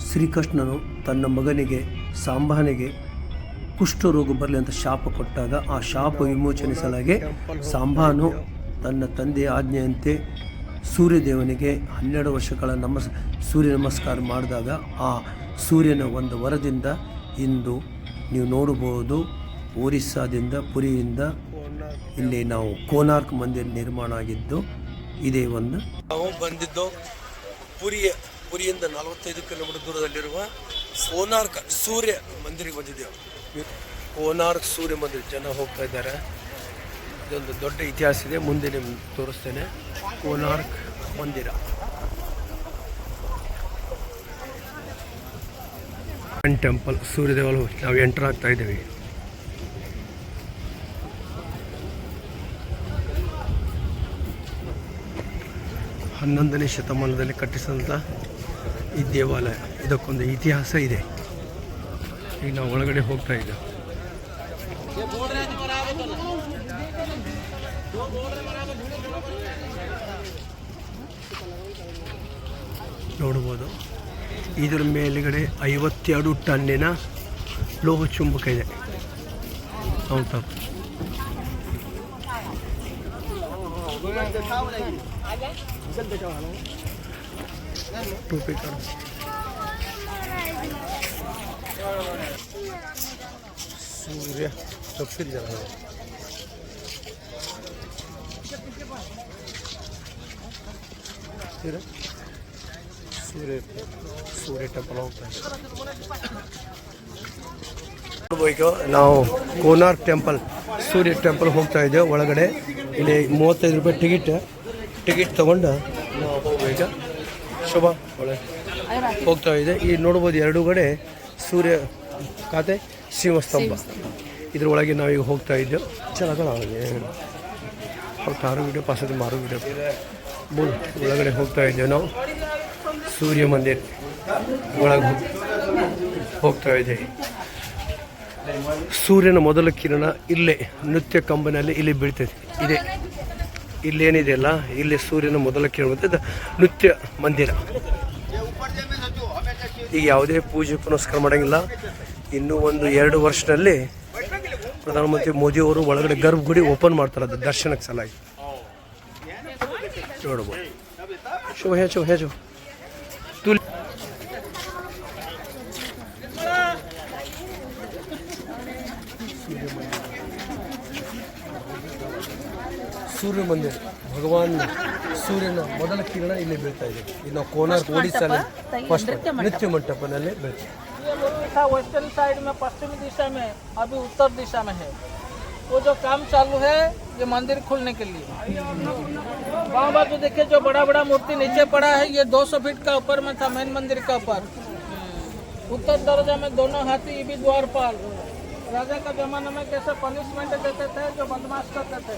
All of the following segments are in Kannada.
ಶ್ರೀಕೃಷ್ಣನು ತನ್ನ ಮಗನಿಗೆ, ಸಾಂಬಾನಿಗೆ ಕುಷ್ಠರೋಗ ಬರಲಿ ಅಂತ ಶಾಪ ಕೊಟ್ಟಾಗ ಆ ಶಾಪ ವಿಮೋಚನೆ ಸಲಾಗೆ ಸಾಂಬಾನು ತನ್ನ ತಂದೆಯ ಆಜ್ಞೆಯಂತೆ ಸೂರ್ಯದೇವನಿಗೆ ಹನ್ನೆರಡು ವರ್ಷಗಳ ನಮಸ್, ಸೂರ್ಯ ನಮಸ್ಕಾರ ಮಾಡಿದಾಗ ಆ ಸೂರ್ಯನ ಒಂದು ವರದಿಂದ ಇಂದು ನೀವು ನೋಡಬಹುದು ಒರಿಸ್ಸಾದಿಂದ ಪುರಿಯಿಂದ ಇಲ್ಲಿ ನಾವು ಕೋನಾರ್ಕ್ ಮಂದಿರ ನಿರ್ಮಾಣ ಆಗಿದ್ದು ಇದೇ ಒಂದು. ಬಂದಿದ್ದು ಪುರಿಯ ಪುರಿಯಿಂದ ನಲವತ್ತೈದು ಕಿಲೋಮೀಟರ್ ದೂರದಲ್ಲಿರುವ ಕೋನಾರ್ಕ್ ಸೂರ್ಯ ಮಂದಿರಿಗೆ ಬಂದಿದ್ದೇವೆ ಕೋನಾರ್ಕ್ ಸೂರ್ಯ ಮಂದಿರ, ಜನ ಹೋಗ್ತಾ ಇದ್ದಾರೆ. ಇದೊಂದು ದೊಡ್ಡ ಇತಿಹಾಸ ಇದೆ, ಮುಂದೆ ನಿಮ್ಗೆ ತೋರಿಸ್ತೇನೆ. ಕೋನಾರ್ಕ್ ಮಂದಿರ. ಟೆಂಪಲ್ ಸೂರ್ಯದೇವಲು ನಾವು ಎಂಟರ್ ಆಗ್ತಾ ಇದ್ದೀವಿ. ಹನ್ನೊಂದನೇ ಶತಮಾನದಲ್ಲಿ ಕಟ್ಟಿಸಿದಂಥ ಈ ದೇವಾಲಯ, ಇದಕ್ಕೊಂದು ಇತಿಹಾಸ ಇದೆ. ಈಗ ನಾವು ಒಳಗಡೆ ಹೋಗ್ತಾ ಇದ್ದೇವೆ ನೋಡ್ಬೋದು. ಇದರ ಮೇಲುಗಡೆ ಐವತ್ತೆರಡು ಟನ್ನಿನ ಲೋಹ ಚುಂಬಕ ಇದೆ. ಹೌದಾ ಟೂ ಪೀಟರ್ ಸೂರ್ಯ ತಪ್ಪಿದ್ಯಲ್ಲ ಸೂರ್ಯ? ಸೂರ್ಯ ಸೂರ್ಯ ಟೆಂಪಲ್ ಹೋಗ್ತಾರೆ ನೋಡ್ಬೇಕು, ನಾವು ಕೋನಾರ್ ಟೆಂಪಲ್, ಸೂರ್ಯ ಟೆಂಪಲ್ ಹೋಗ್ತಾ ಇದ್ದೇವೆ ಒಳಗಡೆ. ಇಲ್ಲಿ ಮೂವತ್ತೈದು ರೂಪಾಯಿ ಟಿಕೆಟ್ ಟಿಕೆಟ್ ತೊಗೊಂಡು ನಾವು ಹೋಗ್ಬೇಕು. ಶುಭ ಒಳ್ಳೆ ಹೋಗ್ತಾ ಇದೆ. ಈ ನೋಡ್ಬೋದು ಎರಡು ಕಡೆ ಸೂರ್ಯ ಖಾತೆ ಶಿವಸ್ತಂಭ ಇದ್ರೊಳಗೆ ನಾವೀಗ ಹೋಗ್ತಾ ಇದ್ದೇವೆ ಚೆನ್ನಾಗಿ ಅವ್ರು ಕಾರು ಗಿಡ ಪಾಸದ ಮಾರು ಬೋಲ್, ಒಳಗಡೆ ಹೋಗ್ತಾ ಇದ್ದೇವೆ ನಾವು? ಸೂರ್ಯ ಮಂದಿರ ಒಳಗೆ ಹೋಗ್ತಾ ಇದ್ದೇವೆ ಸೂರ್ಯನ ಮೊದಲ ಕಿರಣ ಇಲ್ಲೇ, ನೃತ್ಯ ಕಂಬನಲ್ಲಿ ಇಲ್ಲಿ ಬೀಳ್ತದೆ. ಇದೆ. ಇಲ್ಲೇನಿದೆ ಅಲ್ಲ ಇಲ್ಲಿ ಸೂರ್ಯನ ಮೊದಲ ಕೇಳುವಂಥದ್ದು ನೃತ್ಯ ಮಂದಿರ. ಈಗ ಯಾವುದೇ ಪೂಜೆ ಪುನಸ್ಕಾರ ಮಾಡೋಂಗಿಲ್ಲ. ಇನ್ನೂ ಒಂದು ಎರಡು ವರ್ಷದಲ್ಲಿ ಪ್ರಧಾನಮಂತ್ರಿ ಮೋದಿಯವರು ಒಳಗಡೆ ಗರ್ಭಗುಡಿ ಓಪನ್ ಮಾಡ್ತಾರೆ ಅದು ದರ್ಶನಕ್ಕೆ ಸಲಾಗಿ ನೋಡ್ಬೋದು. ಶುಭ ಹೇ ಶುಭ. ಹೇ ಸೂರ್ಯ ಮಂದಿರ ಭಗವಾನ್ ಸೂರ್ಯನ ಮೊದಲ ಕಿರಣ ಇಲ್ಲಿ ಬೀಳ್ತಾ ಇದೆ ಇದು ನಾವು ಕೋನಾರ್ಕ್ ಒಡಿಸ್ಸಾಲಿ ಫಸ್ಟ್ ನೃತ್ಯ ಮಂಟಪನಲ್ಲಿ ಬೀಳ್ತಾ ये मूर्ति था वेस्टर्न साइड में पश्चिमी दिशा में अभी उत्तर दिशा में है वो जो काम चालू है ये मंदिर खुलने के लिए वहाँ बाजू देखिए जो बड़ा बड़ा मूर्ति नीचे पड़ा है ये 200 फीट का ऊपर में था मेन मंदिर का ऊपर उत्तर दरवाजा में दोनों हाथी ये भी द्वारपाल राजा का जमाना में कैसे पनिशमेंट देते थे जो बदमाश करते थे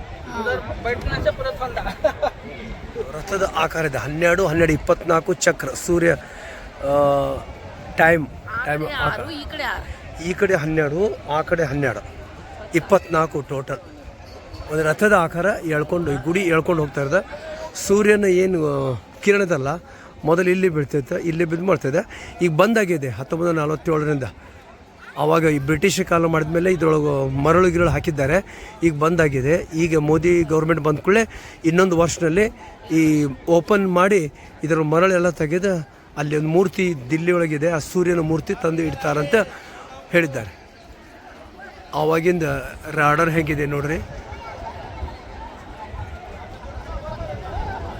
ರಥದ ಆಕಾರ ಇದೆ ಹನ್ನೆರಡು ಹನ್ನೆರಡು ಇಪ್ಪತ್ನಾಲ್ಕು ಚಕ್ರ ಸೂರ್ಯ ಟೈಮ್ ಟೈಮ್ ಈ ಕಡೆ ಹನ್ನೆರಡು ಆ ಕಡೆ ಹನ್ನೆರಡು. ಇಪ್ಪತ್ನಾಲ್ಕು ಟೋಟಲ್ ಒಂದು ರಥದ ಆಕಾರ ಎಳ್ಕೊಂಡು ಗುಡಿ ಎಳ್ಕೊಂಡು ಹೋಗ್ತಾ ಇರೋದು. ಸೂರ್ಯನ ಏನು ಕಿರಣದಲ್ಲ ಮೊದಲು ಇಲ್ಲಿ ಬೀಳ್ತಿತ್ತು ಇಲ್ಲಿ ಬಿದ್ದು ಮಾಡ್ತಿದ್ದೆ ಈಗ ಬಂದಾಗಿದೆ ಹತ್ತೊಂಬತ್ತು ನಲವತ್ತೇಳರಿಂದ. ಆವಾಗ ಈ ಬ್ರಿಟಿಷ್ ಕಾಲ ಮಾಡಿದ್ಮೇಲೆ ಇದ್ರೊಳಗೆ ಮರಳು ಗಿರಳು ಹಾಕಿದ್ದಾರೆ. ಈಗ ಬಂದಾಗಿದೆ. ಈಗ ಮೋದಿ ಗೌರ್ಮೆಂಟ್ ಬಂದ ಕೂಡಲೇ ಇನ್ನೊಂದು ವರ್ಷದಲ್ಲಿ ಈ ಓಪನ್ ಮಾಡಿ ಇದರ ಮರಳೆಲ್ಲ ತೆಗೆದು ಅಲ್ಲಿ ಒಂದು ಮೂರ್ತಿ ದಿಲ್ಲಿ ಒಳಗಿದೆ ಆ ಸೂರ್ಯನ ಮೂರ್ತಿ ತಂದು ಇಡ್ತಾರಂತ ಹೇಳಿದ್ದಾರೆ. ಆವಾಗಿಂದ ರಾಡರ್ ಹೇಗಿದೆ ನೋಡ್ರಿ.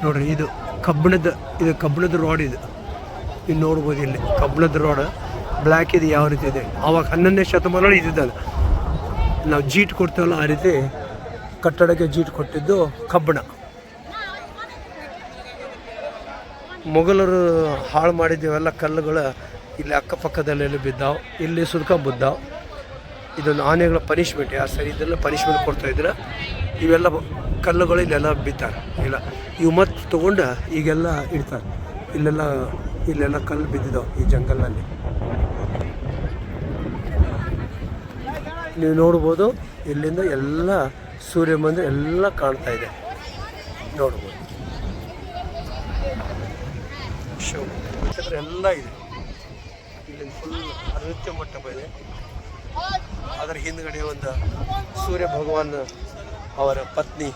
ನೋಡ್ರಿ ಇದು ಕಬ್ಬಿಣದ ಇದು ಕಬ್ಬಿಣದ ರಾಡ್ ಇದು. ಇಲ್ಲಿ ನೋಡ್ಬೋದು ಇಲ್ಲಿ ಕಬ್ಬಿಣದ ರಾಡ್ ಬ್ಲ್ಯಾಕ್ ಇದು, ಯಾವ ರೀತಿ ಇದೆ? ಆವಾಗ ಹನ್ನೊಂದನೇ ಶತಮಾನ ಇದ್ದಿದ್ದಲ್ಲ ನಾವು ಜೀಟ್ ಕೊಡ್ತೇವಲ್ಲ ಆ ರೀತಿ? ಕಟ್ಟಡಕ್ಕೆ ಜೀಟ್ ಕೊಟ್ಟಿದ್ದು ಕಬ್ಬಣ. ಮೊಘಲರು ಹಾಳು ಮಾಡಿದ್ದೀವೆಲ್ಲ ಕಲ್ಲುಗಳು ಇಲ್ಲಿ ಅಕ್ಕಪಕ್ಕದಲ್ಲೆಲ್ಲ ಬಿದ್ದಾವೆ, ಇಲ್ಲಿ ಸುಲ್ಕ ಬಿದ್ದಾವೆ. ಇದೊಂದು ಆನೆಗಳ ಪನಿಷ್ಮೆಂಟ್ ಯಾರು ಸರಿ ಇದೆಲ್ಲ ಪನಿಷ್ಮೆಂಟ್ ಕೊಡ್ತಾ ಇದ್ರೆ ಇವೆಲ್ಲ ಕಲ್ಲುಗಳು ಇಲ್ಲೆಲ್ಲ ಬಿತ್ತಾರೆ ಇಲ್ಲ, ಇವು ಮತ್ತೆ ತೊಗೊಂಡು ಈಗೆಲ್ಲ ಇಡ್ತಾರೆ. ಇಲ್ಲೆಲ್ಲ ಇಲ್ಲೆಲ್ಲ ಕಲ್ಲು ಬಿದ್ದಿದ್ದಾವೆ ಈ ಜಂಗಲ್ನಲ್ಲಿ ನೀವು ನೋಡ್ಬೋದು, ಇಲ್ಲಿಂದ ಎಲ್ಲ ಸೂರ್ಯ ಮಂದಿರ ಎಲ್ಲ ಕಾಣ್ತಾ ಇದೆ. ನೋಡ್ಬೋದು. ಎಲ್ಲ ಇದೆ. ಇಲ್ಲಿಂದ ಫುಲ್ ನೃತ್ಯ ಮಂಟಪ ಇದೆ. ಅದರ ಹಿಂದ್ಗಡೆ ಒಂದು ಸೂರ್ಯ ಭಗವಾನ್ ಅವರ ಪತ್ನಿ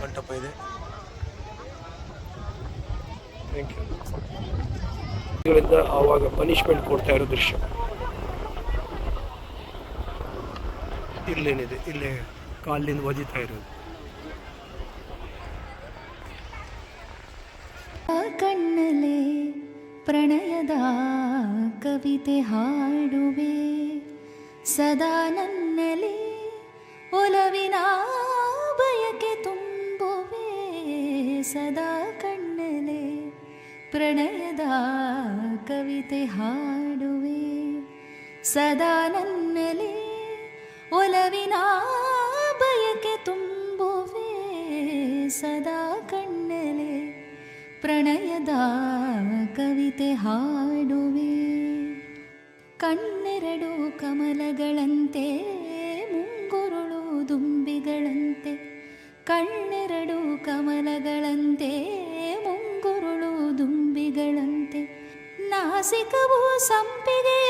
ಮಂಟಪ ಇದೆ. ಥ್ಯಾಂಕ್ ಯು ಆವಾಗ ಪನಿಷ್ಮೆಂಟ್ ಕೊಡ್ತಾ ಇರೋ ದೃಶ್ಯ. ಇಲ್ಲೇನಿದೆ, ಇಲ್ಲೇ ಕಾಲಿನಿಂದ ಒದಿತಾ ಇರೋದು. ಕಣ್ಣಲೆ ಪ್ರಣಯದ ಕವಿತೆ ಹಾಡುವೆ. ಸದಾ ನನ್ನಲ್ಲಿ ಒಲವಿನ ಬಯಕೆ ತುಂಬುವೆ. ಸದಾ ಕಣ್ಣಲೆ ಪ್ರಣಯದ ಕವಿತೆ ಹಾಡುವೆ. ಸದಾ ನನ್ನಲ್ಲಿ ಒಲವಿನ ಬಯಕೆ ತುಂಬುವೆ ಸದಾ ಕಣ್ಣಲೆ ಪ್ರಣಯದ ಕವಿತೆ ಹಾಡುವೆ. ಕಣ್ಣೆರಡು ಕಮಲಗಳಂತೆ, ಮುಂಗುರುಳು ದುಂಬಿಗಳಂತೆ. ಕಣ್ಣೆರಡು ಕಮಲಗಳಂತೆ, ಮುಂಗುರುಳು ದುಂಬಿಗಳಂತೆ. ನಾಸಿಕವು ಸಂಪಿಗೆಯಂತೆ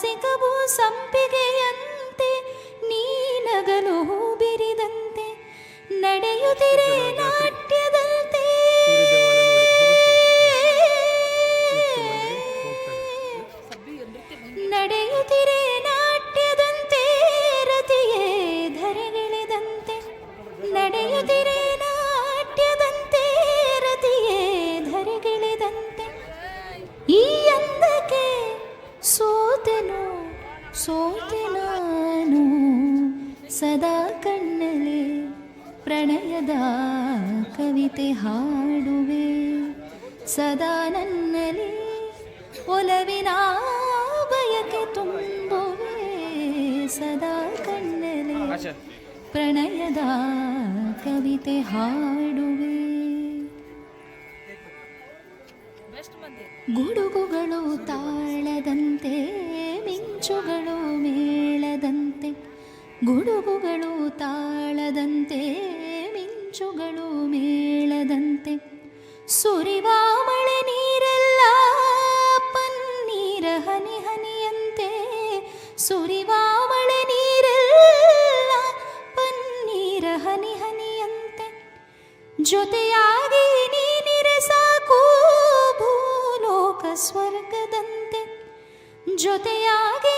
ನಾಸಿಕವು ಸಂಪಿಗೆಯಂತೆ ನೀನಗಲು ಹೂ ಬಿರಿದಂತೆ ನಡೆಯುತ್ತಿರೆ ನಾಟ್ಯದಂತೆ ಸದಾ ಕಣ್ಣಲ್ಲಿ ಪ್ರಣಯದ ಕವಿತೆ ಹಾಡುವೆ. ಸದಾ ನನ್ನಲ್ಲಿ ಒಲವಿನ ಬಯಕೆ ತುಂಬುವೆ. ಸದಾ ಕಣ್ಣಲೆ ಪ್ರಣಯದ ಕವಿತೆ ಹಾಡುವೆ. ಗುಡುಗುಗಳು ತಾಳದಂತೆ ಮಿಂಚುಗಳು ಮೇಳದಂತೆ ಗುಡುಗುಗಳು ತಾಳದಂತೆ, ಮಿಂಚುಗಳು ಮೇಳದಂತೆ. ಸುರಿವ ಮಳೆ ನೀರೆಲ್ಲ ಪನ್ನೀರ ಹನಿ ಹನಿಯಂತೆ. ಸುರಿವ ಮಳೆ ನೀರೆಲ್ಲ ಪನ್ನೀರ ಹನಿ ಹನಿಯಂತೆ. ಜೊತೆಯಾಗಿ ನೀನಿರೆ ಸಾಕು ಭೂಲೋಕ ಸ್ವರ್ಗದಂತೆ. ಜೊತೆಯಾಗಿ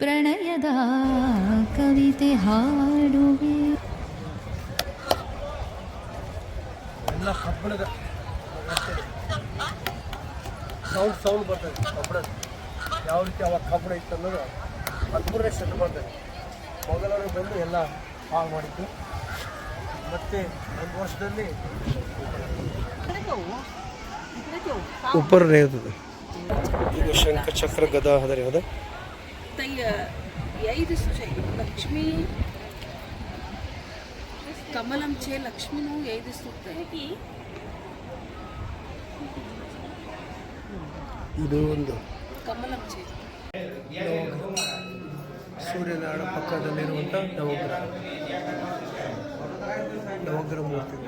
ಪ್ರಣಯದ ಕವಿತೆ ಹಾಡುವೆ. ಎಲ್ಲ ಕಬ್ಬಣದ ಸೌಂಡ್ ಸೌಂಡ್ ಬರ್ತದೆ ಕಬ್ಬಣದ ಯಾವ ರೀತಿ ಅವಾಗ ಕಬ್ಬಣ ಇತ್ತು ಅನ್ನೋದು ಹದಿಮೂರನೇ ಶತಮಾನದಲ್ಲಿ ಮೊಘಲರು ಬಂದು ಎಲ್ಲ ಹಾಳು ಮಾಡಿದ್ದು. ಮತ್ತೆ ಒಂದು ವರ್ಷದಲ್ಲಿ ಉಪ್ಪರ ಈಗ ಶಂಖ ಚಕ್ರ ಗದಾ ಹದರಿ ಅದ ಐವತ್ತೈದು ಐದು ಸುಜೈ ಲಕ್ಷ್ಮಿ ಕಮಲಂಚೆ ಲಕ್ಷ್ಮಿನೂ ಎದುರಿಸುತ್ತೆ ಇದು ಒಂದು ಕಮಲಂಚೆ ಸೂರ್ಯನಾಡ ಪಕ್ಕದಲ್ಲಿರುವಂಥ ನವಗ್ರಹ. ನವಗ್ರಹ ಮೂರ್ತಿ.